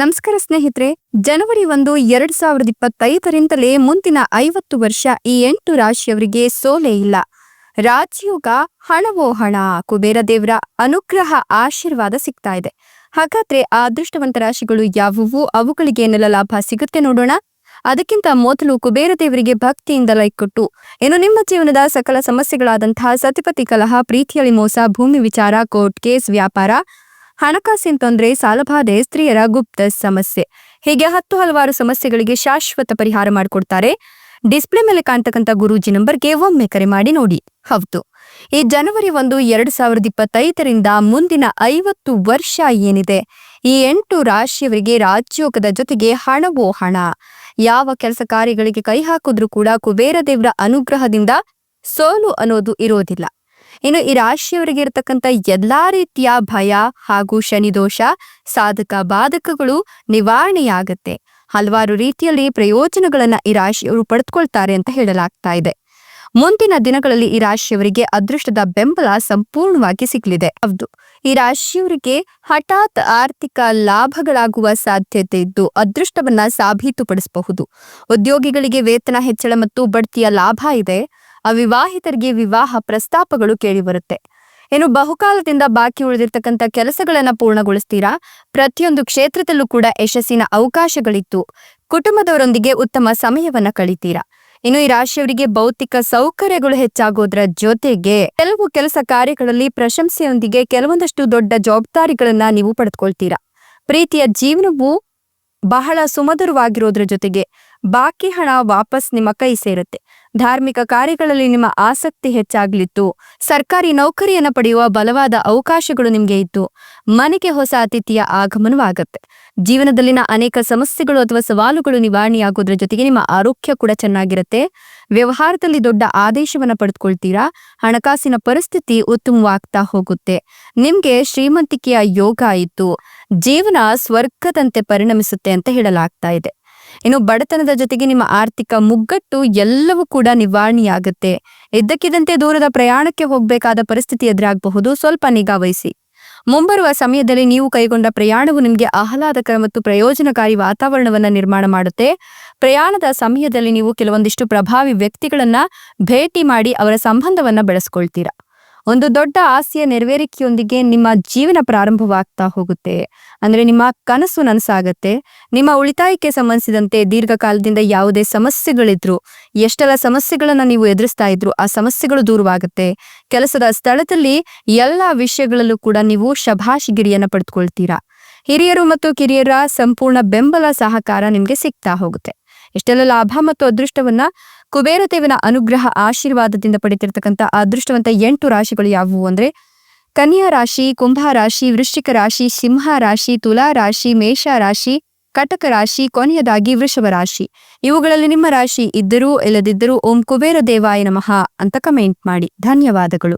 ನಮಸ್ಕಾರ ಸ್ನೇಹಿತರೆ, ಜನವರಿ ಒಂದು, ಎರಡ್ ಸಾವಿರದ ಇಪ್ಪತ್ತೈದರಿಂದಲೇ ಮುಂದಿನ ಐವತ್ತು ವರ್ಷ ಈ ಎಂಟು ರಾಶಿಯವರಿಗೆ ಸೋಲೆ ಇಲ್ಲ. ರಾಜಯೋಗ ಹಣವೋ ಹಣ, ಕುಬೇರ ದೇವರ ಅನುಗ್ರಹ, ಆಶೀರ್ವಾದ ಸಿಗ್ತಾ ಇದೆ. ಹಾಗಾದ್ರೆ ಆ ಅದೃಷ್ಟವಂತ ರಾಶಿಗಳು ಯಾವುವು? ಅವುಗಳಿಗೆ ಏನೆಲ್ಲ ಲಾಭ ಸಿಗುತ್ತೆ ನೋಡೋಣ. ಅದಕ್ಕಿಂತ ಮೊದಲು ಕುಬೇರ ದೇವರಿಗೆ ಭಕ್ತಿಯಿಂದ ಲೈಕ್ ಕೊಟ್ಟು. ಏನು ನಿಮ್ಮ ಜೀವನದ ಸಕಲ ಸಮಸ್ಯೆಗಳಾದಂತಹ ಸತಿಪತಿ ಕಲಹ, ಪ್ರೀತಿಯಲ್ಲಿ ಮೋಸ, ಭೂಮಿ ವಿಚಾರ, ಕೋರ್ಟ್ ಕೇಸ್, ವ್ಯಾಪಾರ ಹಣಕಾಸಿನ ತೊಂದರೆ ಸಾಲಬಾಧೆ ಸ್ತ್ರೀಯರ ಗುಪ್ತ ಸಮಸ್ಯೆ. ಹೀಗೆ ಹತ್ತು ಹಲವಾರು ಸಮಸ್ಯೆಗಳಿಗೆ ಶಾಶ್ವತ ಪರಿಹಾರ ಮಾಡಿಕೊಡ್ತಾರೆ. ಡಿಸ್ಪ್ಲೇ ಮೇಲೆ ಕಾಣ್ತಕ್ಕಂಥ ಗುರೂಜಿ ನಂಬರ್ಗೆ ಒಮ್ಮೆ ಕರೆ ಮಾಡಿ ನೋಡಿ. ಹೌದು. ಈ ಜನವರಿ ಒಂದು, ಎರಡು ಸಾವಿರದ ಇಪ್ಪತ್ತೈದರಿಂದ ಮುಂದಿನ ಐವತ್ತು ವರ್ಷ ಏನಿದೆ? ಈ ಎಂಟು ರಾಶಿಯವರಿಗೆ ರಾಜ್ಯೋಗದ ಜೊತೆಗೆ ಹಣವೋ ಹಣ? ಯಾವ ಕೆಲಸ ಕಾರ್ಯಗಳಿಗೆ ಕೈ ಹಾಕಿದ್ರೂ ಕೂಡ ಕುಬೇರ ದೇವರ ಅನುಗ್ರಹದಿಂದ ಸೋಲು ಅನ್ನೋದು ಇರೋದಿಲ್ಲ. ಇನ್ನು ಈ ರಾಶಿಯವರಿಗೆ ಇರತಕ್ಕಂಥ ಎಲ್ಲಾ ರೀತಿಯ ಭಯ ಹಾಗೂ ಶನಿದೋಷ ಸಾಧಕ ಬಾಧಕಗಳು ನಿವಾರಣೆಯಾಗತ್ತೆ. ಹಲವಾರು ರೀತಿಯಲ್ಲಿ ಪ್ರಯೋಜನಗಳನ್ನ ಈ ರಾಶಿಯವರು ಪಡೆದುಕೊಳ್ತಾರೆ ಅಂತ ಹೇಳಲಾಗ್ತಾ ಇದೆ. ಮುಂದಿನ ದಿನಗಳಲ್ಲಿ ಈ ರಾಶಿಯವರಿಗೆ ಅದೃಷ್ಟದ ಬೆಂಬಲ ಸಂಪೂರ್ಣವಾಗಿ ಸಿಗಲಿದೆ. ಹೌದು, ಈ ರಾಶಿಯವರಿಗೆ ಹಠಾತ್ ಆರ್ಥಿಕ ಲಾಭಗಳಾಗುವ ಸಾಧ್ಯತೆ ಇದ್ದು ಅದೃಷ್ಟವನ್ನ ಸಾಬೀತುಪಡಿಸಬಹುದು. ಉದ್ಯೋಗಿಗಳಿಗೆ ವೇತನ ಹೆಚ್ಚಳ ಮತ್ತು ಬಡ್ತಿಯ ಲಾಭ ಇದೆ. ಅವಿವಾಹಿತರಿಗೆ ವಿವಾಹ ಪ್ರಸ್ತಾಪಗಳು ಕೇಳಿಬರುತ್ತೆ. ಇನ್ನು ಬಹುಕಾಲದಿಂದ ಬಾಕಿ ಉಳಿದಿರ್ತಕ್ಕಂಥ ಕೆಲಸಗಳನ್ನ ಪೂರ್ಣಗೊಳಿಸ್ತೀರಾ? ಪ್ರತಿಯೊಂದು ಕ್ಷೇತ್ರದಲ್ಲೂ ಕೂಡ ಯಶಸ್ಸಿನ ಅವಕಾಶಗಳಿತ್ತು. ಕುಟುಂಬದವರೊಂದಿಗೆ ಉತ್ತಮ ಸಮಯವನ್ನ ಕಳಿತೀರಾ? ಇನ್ನು ಈ ರಾಶಿಯವರಿಗೆ ಭೌತಿಕ ಸೌಕರ್ಯಗಳು ಹೆಚ್ಚಾಗೋದ್ರ ಜೊತೆಗೆ ಕೆಲವು ಕೆಲಸ ಕಾರ್ಯಗಳಲ್ಲಿ ಪ್ರಶಂಸೆಯೊಂದಿಗೆ ಕೆಲವೊಂದಷ್ಟು ದೊಡ್ಡ ಜವಾಬ್ದಾರಿಗಳನ್ನ ನೀವು ಪಡೆದುಕೊಳ್ತೀರಾ? ಪ್ರೀತಿಯ ಜೀವನವು ಬಹಳ ಸುಮಧುರವಾಗಿರೋದ್ರ ಜೊತೆಗೆ ಬಾಕಿ ಹಣ ವಾಪಸ್ ನಿಮ್ಮ ಕೈ ಸೇರುತ್ತೆ. ಧಾರ್ಮಿಕ ಕಾರ್ಯಗಳಲ್ಲಿ ನಿಮ್ಮ ಆಸಕ್ತಿ ಹೆಚ್ಚಾಗ್ಲಿತ್ತು. ಸರ್ಕಾರಿ ನೌಕರಿಯನ್ನು ಪಡೆಯುವ ಬಲವಾದ ಅವಕಾಶಗಳು ನಿಮಗೆ ಇತ್ತು. ಮನೆಗೆ ಹೊಸ ಅತಿಥಿಯ ಆಗಮನವಾಗುತ್ತೆ. ಜೀವನದಲ್ಲಿನ ಅನೇಕ ಸಮಸ್ಯೆಗಳು ಅಥವಾ ಸವಾಲುಗಳು ನಿವಾರಣೆಯಾಗೋದ್ರ ಜೊತೆಗೆ ನಿಮ್ಮ ಆರೋಗ್ಯ ಕೂಡ ಚೆನ್ನಾಗಿರುತ್ತೆ. ವ್ಯವಹಾರದಲ್ಲಿ ದೊಡ್ಡ ಆದೇಶವನ್ನ ಪಡೆದುಕೊಳ್ತೀರಾ? ಹಣಕಾಸಿನ ಪರಿಸ್ಥಿತಿ ಉತ್ತಮವಾಗ್ತಾ ಹೋಗುತ್ತೆ. ನಿಮ್ಗೆ ಶ್ರೀಮಂತಿಕೆಯ ಯೋಗ ಇತ್ತು ಜೀವನ ಸ್ವರ್ಗದಂತೆ ಪರಿಣಮಿಸುತ್ತೆ ಅಂತ ಹೇಳಲಾಗ್ತಾ ಇದೆ. ಇನ್ನು ಬಡತನದ ಜೊತೆಗೆ ನಿಮ್ಮ ಆರ್ಥಿಕ ಮುಗ್ಗಟ್ಟು ಎಲ್ಲವೂ ಕೂಡ ನಿವಾರಣೆಯಾಗುತ್ತೆ. ಇದ್ದಕ್ಕಿದ್ದಂತೆ ದೂರದ ಪ್ರಯಾಣಕ್ಕೆ ಹೋಗಬೇಕಾದ ಪರಿಸ್ಥಿತಿ ಎದುರಾಗಬಹುದು. ಸ್ವಲ್ಪ ನಿಗಾ ವಹಿಸಿ. ಮುಂಬರುವ ಸಮಯದಲ್ಲಿ ನೀವು ಕೈಗೊಂಡ ಪ್ರಯಾಣವು ನಿಮಗೆ ಆಹ್ಲಾದಕರ ಮತ್ತು ಪ್ರಯೋಜನಕಾರಿ ವಾತಾವರಣವನ್ನು ನಿರ್ಮಾಣ ಮಾಡುತ್ತೆ. ಪ್ರಯಾಣದ ಸಮಯದಲ್ಲಿ ನೀವು ಕೆಲವೊಂದಿಷ್ಟು ಪ್ರಭಾವಿ ವ್ಯಕ್ತಿಗಳನ್ನ ಭೇಟಿ ಮಾಡಿ ಅವರ ಸಂಬಂಧವನ್ನ ಬೆಳೆಸ್ಕೊಳ್ತೀರಾ. ಒಂದು ದೊಡ್ಡ ಆಸೆಯ ನೆರವೇರಿಕೆಯೊಂದಿಗೆ ನಿಮ್ಮ ಜೀವನ ಪ್ರಾರಂಭವಾಗ್ತಾ ಹೋಗುತ್ತೆ. ಅಂದ್ರೆ ನಿಮ್ಮ ಕನಸು ನನಸಾಗತ್ತೆ. ನಿಮ್ಮ ಉಳಿತಾಯಕ್ಕೆ ಸಂಬಂಧಿಸಿದಂತೆ ದೀರ್ಘಕಾಲದಿಂದ ಯಾವುದೇ ಸಮಸ್ಯೆಗಳಿದ್ರು, ಎಷ್ಟೆಲ್ಲ ಸಮಸ್ಯೆಗಳನ್ನ ನೀವು ಎದುರಿಸ್ತಾ ಇದ್ರು, ಆ ಸಮಸ್ಯೆಗಳು ದೂರವಾಗುತ್ತೆ. ಕೆಲಸದ ಸ್ಥಳದಲ್ಲಿ ಎಲ್ಲಾ ವಿಷಯಗಳಲ್ಲೂ ಕೂಡ ನೀವು ಶಭಾಷಿಗಿರಿಯನ್ನ ಪಡೆದುಕೊಳ್ತೀರಾ ಹಿರಿಯರು ಮತ್ತು ಕಿರಿಯರ ಸಂಪೂರ್ಣ ಬೆಂಬಲ ಸಹಕಾರ ನಿಮ್ಗೆ ಸಿಗ್ತಾ ಹೋಗುತ್ತೆ. ಇಷ್ಟೆಲ್ಲ ಲಾಭ ಮತ್ತು ಅದೃಷ್ಟವನ್ನ ಕುಬೇರ ದೇವನ ಅನುಗ್ರಹ ಆಶೀರ್ವಾದದಿಂದ ಪಡೆತಿರ್ತಕ್ಕಂಥ ಅದೃಷ್ಟವಂತ ಎಂಟು ರಾಶಿಗಳು ಯಾವುವು ಅಂದ್ರೆ ಕನ್ಯಾ ರಾಶಿ, ಕುಂಭ ರಾಶಿ, ವೃಶ್ಚಿಕ ರಾಶಿ, ಸಿಂಹ ರಾಶಿ, ತುಲಾ ರಾಶಿ, ಮೇಷ ರಾಶಿ, ಕಟಕ ರಾಶಿ, ಕೊನೆಯದಾಗಿ ವೃಷಭ ರಾಶಿ. ಇವುಗಳಲ್ಲಿ ನಿಮ್ಮ ರಾಶಿ ಇದ್ದರೂ ಇಲ್ಲದಿದ್ದರೂ ಓಂ ಕುಬೇರ ದೇವಾಯ ನಮಃ ಅಂತ ಕಮೆಂಟ್ ಮಾಡಿ. ಧನ್ಯವಾದಗಳು.